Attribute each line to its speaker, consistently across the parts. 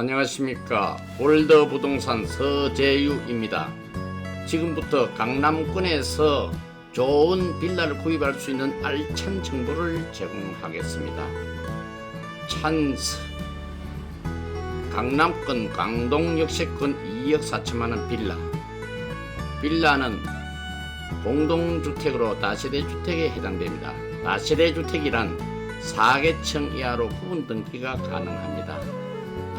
Speaker 1: 안녕하십니까 올더 부동산 서재유입니다. 지금부터 강남권에서 좋은 빌라를 구입할 수 있는 알찬 정보를 제공하겠습니다. 찬스 강남권 강동 역세권 2억 4천만 원 빌라 빌라는 공동주택으로 다세대 주택에 해당됩니다. 다세대 주택이란 4개층 이하로 구분 등기가 가능합니다.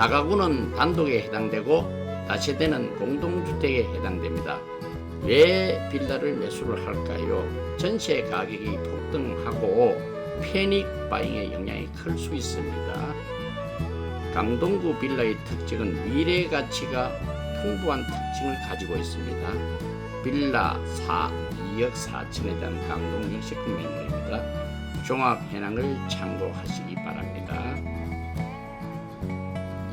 Speaker 1: 다가구는 단독에 해당되고 다세대는 공동주택에 해당됩니다. 왜 빌라를 매수를 할까요? 전세 가격이 폭등하고 패닉 바잉의 영향이 클 수 있습니다. 강동구 빌라의 특징은 미래 가치가 풍부한 특징을 가지고 있습니다. 빌라 4, 2억 4천에 대한 강동 역세권 매물입니다. 종합 현황을 참고하시기 바랍니다.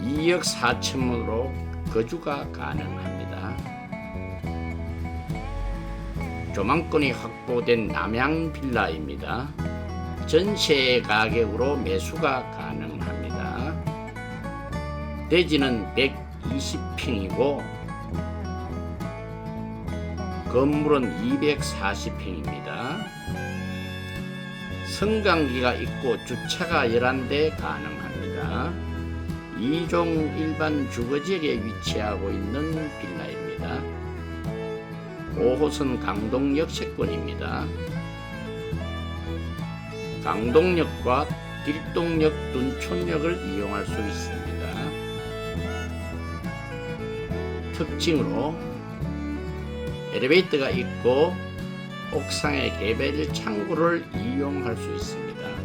Speaker 1: 2억 4천으로 거주가 가능합니다. 조망권이 확보된 남양 빌라입니다. 전세 가격으로 매수가 가능합니다. 대지는 120평이고 건물은 240평입니다. 승강기가 있고 주차가 11대 가능합니다. 2종 일반 주거지역에 위치하고 있는 빌라입니다. 5호선 강동 역 세권입니다. 강동역과 길동역 둔촌역을 이용할 수 있습니다. 특징으로 엘리베이터가 있고 옥상에 개별 창구를 이용할 수 있습니다.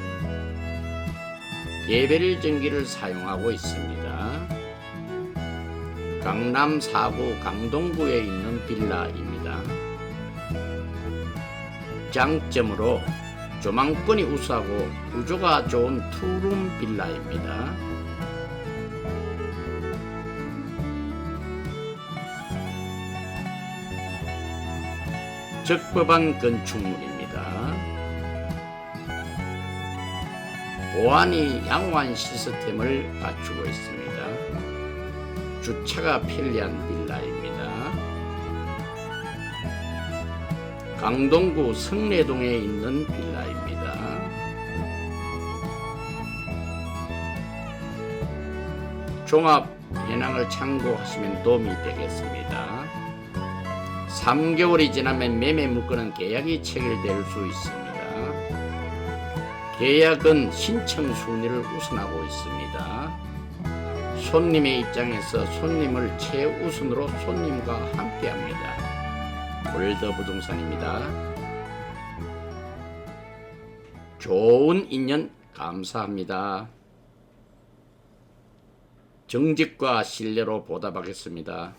Speaker 1: 개별 전기를 사용하고 있습니다. 강남 4구 강동구에 있는 빌라입니다. 장점으로 조망권이 우수하고 구조가 좋은 투룸 빌라입니다. 적법한 건축물입니다. 보안이 양호한 시스템을 갖추고 있습니다. 주차가 편리한 빌라입니다. 강동구 성내동에 있는 빌라입니다. 종합 현황을 참고하시면 도움이 되겠습니다. 3개월이 지나면 매매 물건은 계약이 체결될 수 있습니다. 계약은 신청 순위를 우선하고 있습니다. 손님의 입장에서 손님을 최우선으로 손님과 함께합니다. 월더 부동산입니다. 좋은 인연 감사합니다. 정직과 신뢰로 보답하겠습니다.